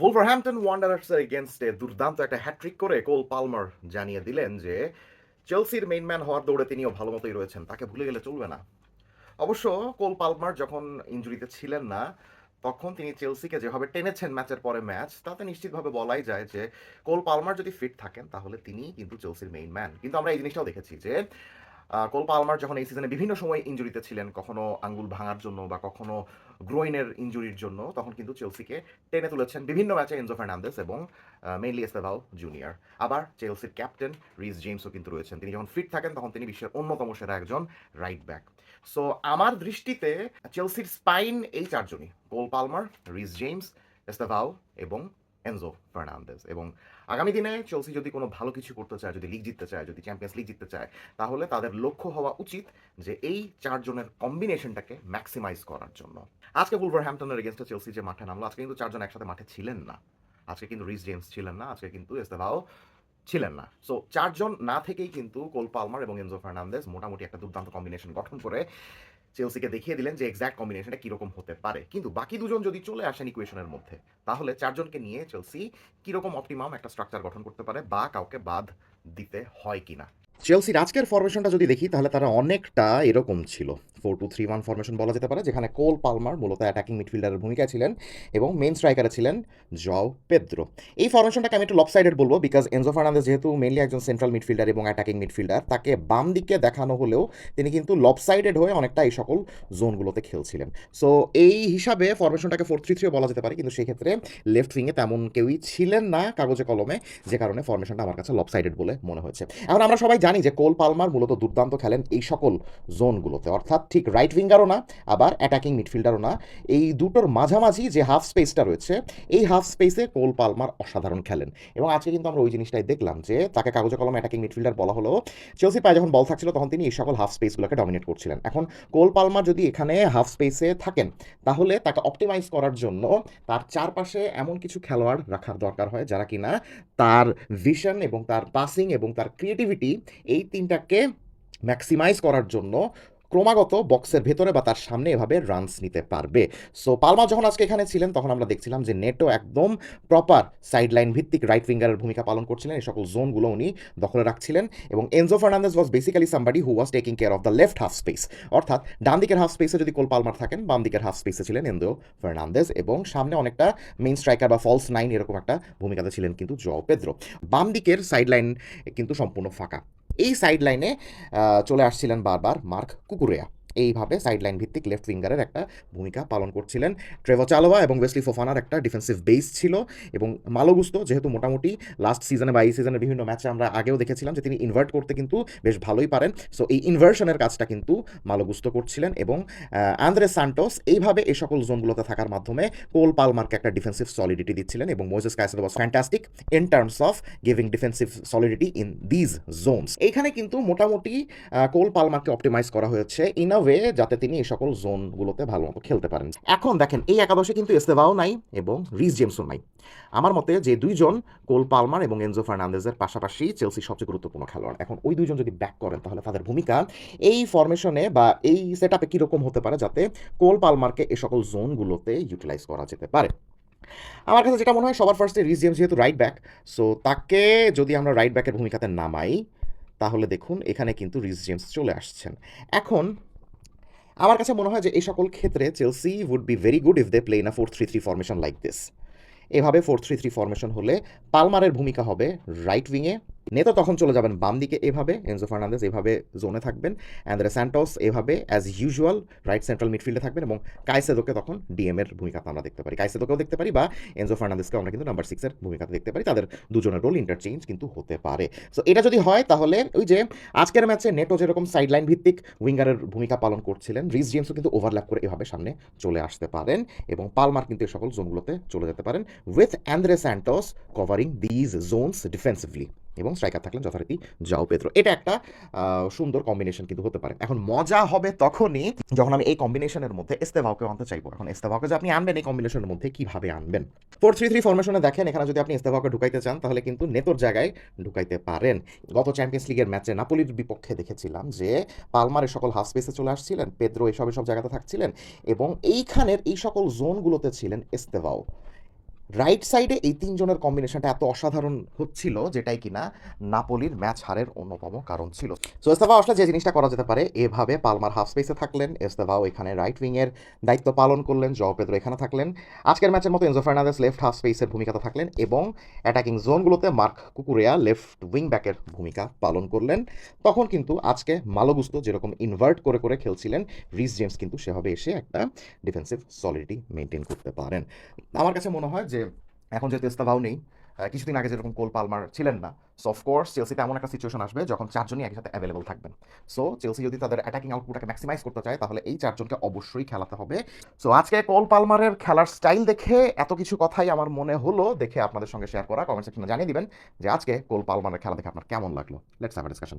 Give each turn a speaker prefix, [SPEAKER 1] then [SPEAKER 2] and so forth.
[SPEAKER 1] ভুলভারহ্যাম্পটন ওয়ান্ডারার্সের এগেনস্টে দুর্দান্ত একটা হ্যাট্রিক করে কোল পালমার জানিয়ে দিলেন যে চেলসির মেইন ম্যান হওয়ার দৌড়ে তিনিও ভালো মতোই রয়েছেন, তাকে ভুলে গেলে চলবে না। অবশ্য কোল পালমার যখন ইঞ্জুরিতে ছিলেন না, তখন তিনি চেলসিকে যেভাবে টেনেছেন ম্যাচের পরে ম্যাচ, তাতে নিশ্চিতভাবে বলাই যায় যে কোল পালমার যদি ফিট থাকেন, তাহলে তিনি কিন্তু চেলসির মেইন ম্যান কিন্তু আমরা এই জিনিসটাও দেখেছি যে কোল পালমার যখন এই সিজনে বিভিন্ন সময় ইঞ্জুরিতে ছিলেন, কখনো আঙ্গুল ভাঙার জন্য বা কখনো গ্রোইনের ইঞ্জুরির জন্য, তখন কিন্তু চেলসিকে টেনে তুলেছেন বিভিন্ন ম্যাচে এনজো ফার্নান্দেস এবং মেইনলি এস্তেভাও জুনিয়র আবার চেলসির ক্যাপ্টেন রিস জেমসও কিন্তু রয়েছেন। তিনি যখন ফিট থাকেন, তখন তিনি বিশ্বের অন্যতম সেরা একজন রাইট ব্যাক সো আমার দৃষ্টিতে চেলসির স্পাইন এই চারজনই। Cole Palmer Reece James Estevao এবং এনজো ফার্নান্দেস এবং আগামী দিনে চেলসি যদি কোনো ভালো কিছু করতে চায়, যদি লিগ জিততে চায়, যদি চ্যাম্পিয়ন্স লিগ জিততে চায়, তাহলে তাদের লক্ষ্য হওয়া উচিত যে এই চারজনের কম্বিনেশনটাকে ম্যাক্সিমাইজ করার জন্য। আজকে উলভারহ্যাম্পটনের এগেনস্টে চেলসি যে মাঠে নামলো, আজকে কিন্তু চারজন একসাথে মাঠে ছিলেন না। আজকে কিন্তু রিস জেমস ছিলেন না, আজকে কিন্তু এস্তেভাও ছিলেন না। সো চারজন না থেকেই কিন্তু কোল পালমার এবং এনজো ফার্নান্দেস মোটামুটি একটা দুর্দান্ত কম্বিনেশন গঠন করে চেলসিকে দেখিয়ে দিলেন যে এক্স্যাক্ট কম্বিনেশনটা কীরকম হতে পারে। কিন্তু বাকি দুজন যদি চলে আসেন ইকুয়েশনের মধ্যে, তাহলে চারজনকে নিয়ে চেলসি কীরকম অপটিমাম একটা স্ট্রাকচার গঠন করতে পারে বা কাউকে বাদ দিতে হয় কিনা? চেলসির আজকের ফরমেশনটা যদি দেখি, তাহলে তারা অনেকটা এরকম ছিল। Four two three one formation বলা যেতে পারে, যেখানে কোল পালমার মূলত অ্যাটাকিং মিডফিল্ডারের ভূমিকা ছিলেন এবং মেন স্ট্রাইকারে ছিলেন জও পেদ্রো। এই ফরমেশনটাকে আমি একটু লপসাইডেড বলব বিকজ এনজো ফার্নান্দেস যেহেতু মেনলি একজন সেন্ট্রাল মিডফিল্ডার এবং অ্যাটাকিং মিডফিল্ডার তাকে বাম দিকে দেখানো হলেও তিনি কিন্তু লপসাইডেড হয়ে অনেকটা এই সকল জোনগুলোতে খেলছিলেন। সো এই হিসাবে ফরমেশনটাকে ফোর থ্রি থ্রিও বলা যেতে পারে, কিন্তু সেক্ষেত্রে লেফট উইংয়ে তেমন কেউই ছিলেন না কাগজে কলমে, যে কারণে ফরমেশনটা আমার কাছে লপসাইডেড বলে মনে হয়েছে। এখন আমরা সবাই জানি যে কোল পালমার মূলত দুর্দান্ত খেলেন এই সকল জোনগুলোতে। অর্থাৎ ঠিক রাইট উইঙ্গারও না, আবার অ্যাটাকিং মিডফিল্ডারও না। এই দুটোর মাঝামাঝি যে হাফ স্পেসটা রয়েছে, এই হাফ স্পেসে কোল পালমার অসাধারণ খেলেন। এবং আজকে কিন্তু আমরা ওই জিনিসটাই দেখলাম যে তাকে কাগজে কলম অ্যাটাকিং মিডফিল্ডার বলা হলো। চেলসি পায়ে যখন বল থাকছিল, তখন তিনি এই সকল হাফ স্পেসগুলোকে ডমিনেট করছিলেন। এখন কোল পালমার যদি এখানে হাফ স্পেসে থাকেন, তাহলে তাকে অপটিমাইজ করার জন্য তার চারপাশে এমন কিছু খেলোয়াড় রাখার দরকার হয় যারা কিনা তার ভিশন এবং তার পাসিং এবং তার ক্রিয়েটিভিটি এই তিনটাকে ম্যাক্সিমাইজ করার জন্য ক্রমাগত বক্সের ভেতরে বা তার সামনে এভাবে রানস নিতে পারবে। সো পালমা যখন আজকে এখানে ছিলেন, তখন আমরা দেখছিলাম যে নেটো একদম প্রপার সাইডলাইন ভিত্তিক রাইট উইঙ্গারের ভূমিকা পালন করছিলেন। এই সকল জোনগুলো উনি দখলে রাখছিলেন এবং Enzo Fernandes was basically somebody who was taking care of the left half space অর্থাৎ ডান দিকের হাফ স্পেসে যদি কোল পালমার থাকেন, বাম দিকের হাফ স্পেসে ছিলেন এনজো ফার্নান্দেস এবং সামনে অনেকটা মেইন স্ট্রাইকার বা ফলস নাইন এরকম একটা ভূমিকাতে ছিলেন কিন্তু জও পেদ্রো বাম দিকের সাইডলাইন কিন্তু সম্পূর্ণ ফাঁকা। এই সাইড লাইনে চলে আসছিলেন বারবার মার্ক কুকুরেয়া। এইভাবে সাইডলাইন ভিত্তিক লেফট উইঙ্গারের একটা ভূমিকা পালন করছিলেন। ট্রেভো চালোয়া এবং ওয়েসলি ফোফানার একটা ডিফেন্সিভ বেস ছিল এবং মালোগুস্তো যেহেতু মোটামুটি লাস্ট সিজনে বা এই সিজনের বিভিন্ন ম্যাচে আমরা আগেও দেখেছিলাম যে তিনি ইনভার্ট করতে কিন্তু বেশ ভালোই পারেন। সো এই ইনভার্সনের কাজটা কিন্তু মালোগুস্তো করছিলেন এবং আন্দ্রে সান্টোস এইভাবে এই সকল জোনগুলোতে থাকার মাধ্যমে কোল পালমার্কে একটা ডিফেন্সিভ সলিডিটি দিচ্ছিলেন এবং Moises Caicedo was fantastic in terms of giving defensive solidity in these zones এখানে কিন্তু মোটামুটি কোল পালমারকে অপটিমাইজ করা হয়েছে ইন আ ওয়ে যাতে তিনি এই সকল জোনগুলোতে ভালো মতো খেলতে পারেন। এখন দেখেন, এই একাদশে কিন্তু এস্তেভাও নাই এবং রিস জেমসও নাই। আমার মতে যে দুইজন কোল পালমার এবং এনজো ফার্নান্দেজের পাশাপাশি চেলসি সবচেয়ে গুরুত্বপূর্ণ খেলোয়াড়। এখন ওই দুইজন যদি ব্যাক করেন, তাহলে তাদের ভূমিকা এই ফরমেশনে বা এই সেট আপে কীরকম হতে পারে যাতে কোল পালমারকে এ সকল জোনগুলোতে ইউটিলাইজ করা যেতে পারে? আমার কাছে যেটা মনে হয়, সবার ফার্স্টে রিস জেমস যেহেতু রাইট ব্যাক সো তাকে যদি আমরা রাইট ব্যাকের ভূমিকাতে নামাই, তাহলে দেখুন, এখানে কিন্তু রিস জেমস চলে আসছেন। এখন আমার কাছে মনে হয় যে এই সকল ক্ষেত্রে Chelsea would be very good if they play in a four three three formation like this এভাবে ফোর থ্রি থ্রি ফর্মেশন হলে পালমারের ভূমিকা হবে রাইট উইংয়ে নেতো তখন চলে যাবেন বাম দিকে এভাবে, এনজো ফার্নান্দেস এভাবে জোনে থাকবেন অ্যান্ড্রে স্যান্টোস এভাবে অ্যাজ ইউজুয়াল রাইট সেন্ট্রাল মিডফিল্ডে থাকবেন এবং কাইসেদোকে তখন ডিএম এর ভূমিকাতে আমরা দেখতে পারি। কাইসেদোকেও দেখতে পারি বা এনজো ফার্নান্দেসকে আমরা কিন্তু নাম্বার সিক্সের ভূমিকাতে দেখতে পারি। তাদের দুজনের রোল ইন্টারচেঞ্জ কিন্তু হতে পারে। সো এটা যদি হয় তাহলে ওই যে আজকের ম্যাচে নেটো যেরকম সাইডলাইন ভিত্তিক উইঙ্গারের ভূমিকা পালন করছিলেন, রিস জেমসও কিন্তু ওভারল্যাপ করে এভাবে সামনে চলে আসতে পারেন এবং পালমার কিন্তু এই সকল জোনগুলোতে চলে যেতে পারেন with Andre Santos covering these zones defensively এবং স্ট্রাইকার থাকলেন যথারীতি যাও পেত্রো এটা একটা সুন্দর কম্বিনেশন কিন্তু হতে পারে। এখন মজা হবে তখনই যখন আমি এই কম্বিনেশনের মধ্যে এস্তেভাওকে আনতে চাইব। এখন এস্তেভাওকে যে আপনি আনবেন এই কম্বিনেশনের মধ্যে কীভাবে আনবেন? ফোর থ্রি থ্রি ফরমেশনে দেখেন, এখানে যদি আপনি এস্তেভাওকে ঢুকাইতে চান, তাহলে কিন্তু নেতর জায়গায় ঢুকাইতে পারেন। গত চ্যাম্পিয়ন্স লিগের ম্যাচে নাপোলির বিপক্ষে দেখেছিলাম যে পালমার এই সকল হাফ স্পেসে চলে আসছিলেন, পেদ্রো এসব এসব জায়গাতে থাকছিলেন এবং এইখানের এই সকল জোনগুলোতে ছিলেন এস্তেভাও। রাইট সাইডে এই তিনজনের কম্বিনেশনটা এত অসাধারণ হচ্ছিল যেটাই কিনা নাপোলির ম্যাচ হারের অন্যতম কারণ ছিল। সো এস্তেভাও আসলে যে জিনিসটা করা যেতে পারে, এভাবে পালমার হাফ স্পেসে থাকলেন এস্তেভাও এখানে রাইট উইংয়ের দায়িত্ব পালন করলেন জও এখানে থাকলেন। আজকের ম্যাচের মতো এনজো ফার্নান্দেস লেফট হাফ স্পেসের ভূমিকাতে থাকলেন এবং অ্যাটাকিং জোনগুলোতে মার্ক কুকুরিয়া লেফট উইং ব্যাকের ভূমিকা পালন করলেন। তখন কিন্তু আজকে মালোগুস্তো যেরকম ইনভার্ট করে করে খেলছিলেন রিস জেমস কিন্তু সেভাবে এসে একটা ডিফেন্সিভ সলিডিটি মেনটেন করতে পারেন। আমার কাছে মনে হয় যে এখন যেহেতু এস্তাভাও নেই কিছুদিন আগে যেরকম কোল পালমার ছিলেন না সো অফকোর্স চেলসিতে এমন একটা সিচুয়েশন আসবে যখন চারজনই একই সাথে অ্যাভেলেবল থাকবেন। সো চেলসি যদি তাদের অ্যাটাকিং আউটপুটটাকে ম্যাক্সিমাইজ করতে চায়, তাহলে এই চারজনকে অবশ্যই খেলাতে হবে। সো আজকে কোল পালমারের খেলার স্টাইল দেখে এত কিছু কথাই আমার মনে হলো, দেখে আপনাদের সঙ্গে শেয়ার করা কমেন্ট সেকশনে জানিয়ে দিবেন যে আজকে কোল পালমারের খেলা দেখে আপনার কেমন লাগল। Let's have discussion